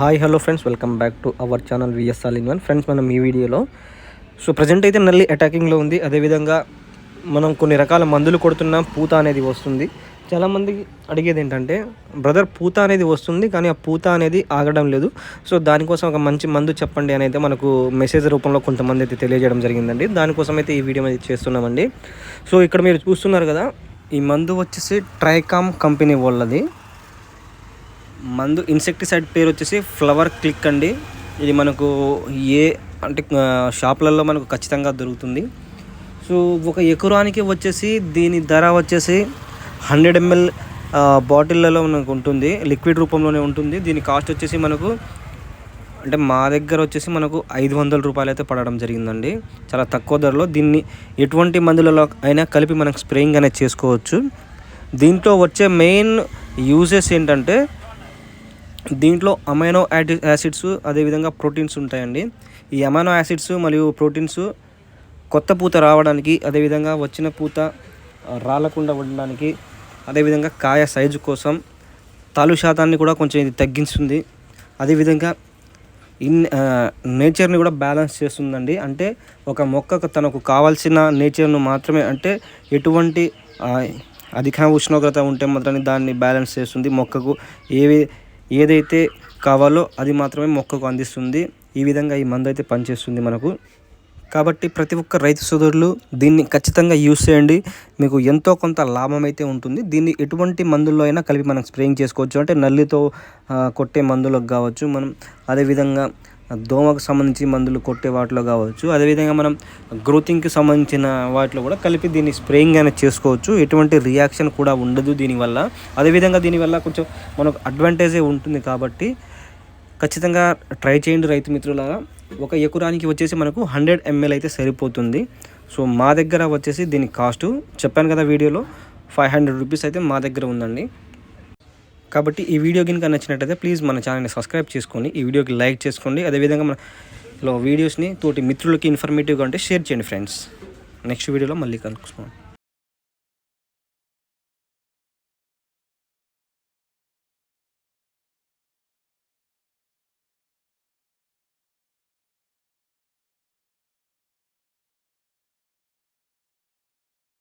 Hi hello friends welcome back to our channel VSR in one. Friends మనం ఈ వీడియోలో so present అయితే నల్లి అటాకింగ్లో ఉంది. అదేవిధంగా మనం కొన్ని రకాల మందులు కొడుతున్న పూత అనేది వస్తుంది. చాలామంది అడిగేది ఏంటంటే బ్రదర్ పూత అనేది వస్తుంది కానీ ఆ పూత అనేది ఆగడం లేదు. సో దానికోసం ఒక మంచి మందు చెప్పండి అని అయితే మనకు మెసేజ్ రూపంలో కొంతమంది అయితే తెలియజేయడం జరిగిందండి. దానికోసం అయితే ఈ వీడియో అనేది చేస్తున్నామండి. సో ఇక్కడ మీరు చూస్తున్నారు కదా ఈ మందు వచ్చేసి ట్రైకామ్ కంపెనీ వాళ్ళది. మందు ఇన్సెక్టిసైడ్ పేరు వచ్చేసి ఫ్లవర్ క్లిక్ అండి. ఇది మనకు ఏ అంటే షాప్లలో మనకు ఖచ్చితంగా దొరుకుతుంది. సో ఒక ఎకరానికి వచ్చేసి దీని ధర వచ్చేసి హండ్రెడ్ ఎంఎల్ బాటిళ్ళలో మనకు ఉంటుంది. లిక్విడ్ రూపంలోనే ఉంటుంది. దీని కాస్ట్ వచ్చేసి మనకు అంటే మా దగ్గర వచ్చేసి మనకు ఐదు వందల రూపాయలు అయితే పడడం జరిగిందండి. చాలా తక్కువ ధరలో దీన్ని ఎటువంటి మందులలో అయినా కలిపి మనం స్ప్రేయింగ్ అనేది చేసుకోవచ్చు. దీంట్లో వచ్చే మెయిన్ యూజెస్ ఏంటంటే దీంట్లో అమైనో యాడి యాసిడ్స్ అదేవిధంగా ప్రోటీన్స్ ఉంటాయండి. ఈ అమైనో యాసిడ్స్ మరియు ప్రోటీన్స్ కొత్త పూత రావడానికి అదేవిధంగా వచ్చిన పూత రాలకుండా ఉండడానికి అదేవిధంగా కాయ సైజు కోసం తాలు శాతాన్ని కూడా కొంచెం ఇది తగ్గిస్తుంది అదేవిధంగా ఇన్ నేచర్ని కూడా బ్యాలెన్స్ చేస్తుందండి. అంటే ఒక మొక్కకు తనకు కావాల్సిన నేచర్ను మాత్రమే అంటే ఎటువంటి అధిక ఉష్ణోగ్రత ఉంటే మాత్రమే దాన్ని బ్యాలెన్స్ చేస్తుంది. మొక్కకు ఏవి ఏదైతే కావాలో అది మాత్రమే మొక్కకు అందిస్తుంది. ఈ విధంగా ఈ మందు అయితే పనిచేస్తుంది మనకు. కాబట్టి ప్రతి ఒక్క రైతు సోదరులు దీన్ని ఖచ్చితంగా యూస్ చేయండి. మీకు ఎంతో కొంత లాభం అయితే ఉంటుంది. దీన్ని ఎటువంటి మందుల్లో అయినా కలిపి మనం స్ప్రేయింగ్ చేసుకోవచ్చు. అంటే నల్లితో కొట్టే మందులకు కావచ్చు. మనం అదేవిధంగా దోమకు సంబంధించి మందులు కొట్టే వాటిలో కావచ్చు. అదేవిధంగా మనం గ్రోతింగ్కి సంబంధించిన వాటిలో కూడా కలిపి దీన్ని స్ప్రేయింగ్ అనేది చేసుకోవచ్చు. ఎటువంటి రియాక్షన్ కూడా ఉండదు దీనివల్ల. అదేవిధంగా దీనివల్ల కొంచెం మనకు అడ్వాంటేజే ఉంటుంది కాబట్టి ఖచ్చితంగా ట్రై చేయండి రైతు మిత్రులారా. ఒక ఎకరానికి వచ్చేసి మనకు హండ్రెడ్ ఎంఎల్ అయితే సరిపోతుంది. సో మా దగ్గర వచ్చేసి దీని కాస్ట్ చెప్పాను కదా వీడియోలో ఫైవ్ హండ్రెడ్ రూపీస్ అయితే మా దగ్గర ఉందండి. కాబట్టి ఈ వీడియో కనుక నచ్చినట్టయితే ప్లీజ్ మన ఛానల్ని సబ్స్క్రైబ్ చేసుకోండి ఈ వీడియోకి లైక్ చేసుకోండి. అదేవిధంగా మన వీడియోస్ని తోటి మిత్రులకి ఇన్ఫర్మేటివ్గా ఉంటే షేర్ చేయండి ఫ్రెండ్స్ నెక్స్ట్ వీడియోలో మళ్ళీ కలుసుకుందాం.